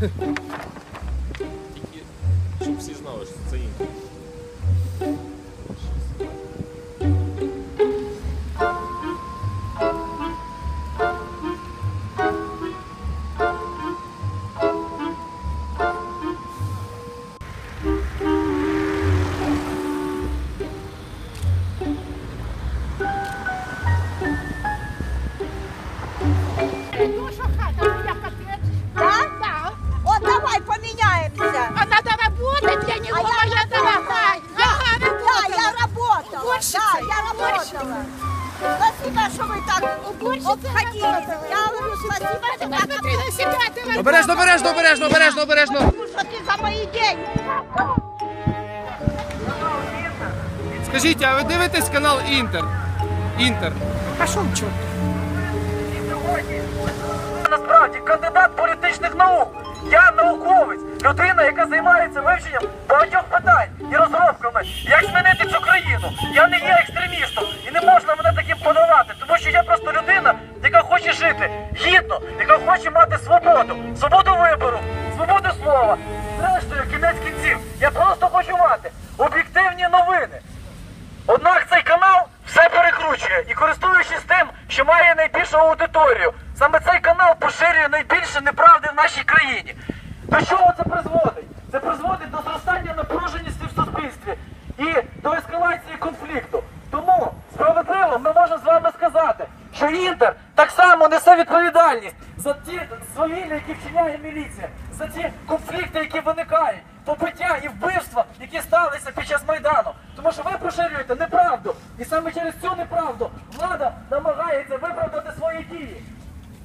Тільки, щоб всі знали, що це інтер. Уборщица, Да, я работала. Спасибо, що ви так обходили. Я говорю, спасибо, що так Посмотри на себя, ты Обережно, обережно, обережно, обережно, обережно. за мої деньги. Скажіть, а ви дивитесь канал Інтер? Інтер. Пошел черт. Насправді кандидат політичних наук. Я науковець, людина, яка займається вивченням багатьох слова. Зрештою, кінець кінців, я просто хочу мати об'єктивні новини. Однак цей канал все перекручує і користуючись тим, що має найбільшу аудиторію, саме цей канал поширює найбільше неправди в нашій країні. До чого це призводить? Це призводить до зростання напруженості в суспільстві і до ескалації конфлікту. Тому справедливо ми можемо з вами сказати, що Інтер так само несе відповідальність за ті свавілля, які вчиняє міліція, за ті конфлікти, які виникають, побиття і вбивства, які сталися під час Майдану. Тому що ви поширюєте неправду. І саме через цю неправду влада намагається виправдати свої дії.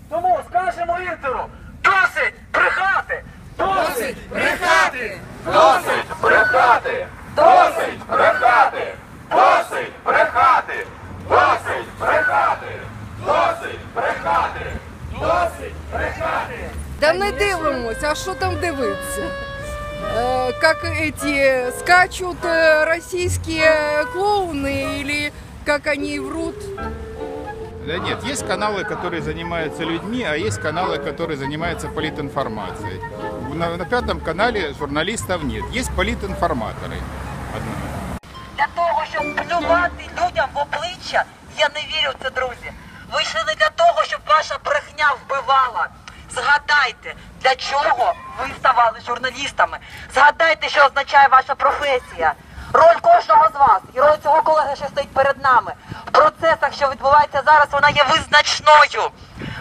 Тому скажемо Інтеру, досить брехати! Досить брехати! Досить брехати! Досить брехати! Досить брехати! Досить брехати! Досить брехати! Досить брехати! Да не дивимося, а що там дивитися? Как эти скачут российские клоуны или как они врут? Да нет, есть каналы, которые занимаются людьми, а есть каналы, которые занимаются политинформацией. На, на пятом канале журналистов нет, есть политинформаторы. Одно. для того, щоб плювати людям в обличчя, я не вірю в це, друзі. Ви йшли не для того, щоб ваша брехня вбивала. Згадайте, для чого ви ставали журналістами. Згадайте, що означає ваша професія. Роль кожного з вас і роль цього колеги, що стоїть перед нами. В процесах, що відбувається зараз, вона є визначною.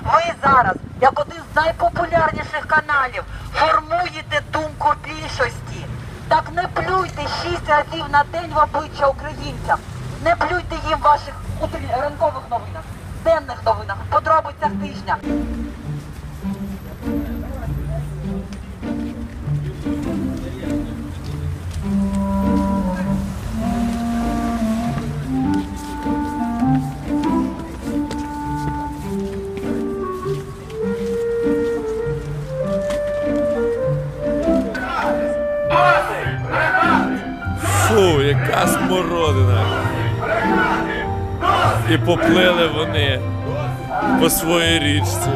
Ви зараз, як один з найпопулярніших каналів, формуєте думку більшості. Так не плюйте шість разів на день в обличчя українцям. Не плюйте їм в ваших ранкових новинах, денних новинах, подробицях тижня. Фу, яка смородина. І поплили вони по своїй річці.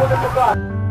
with the car.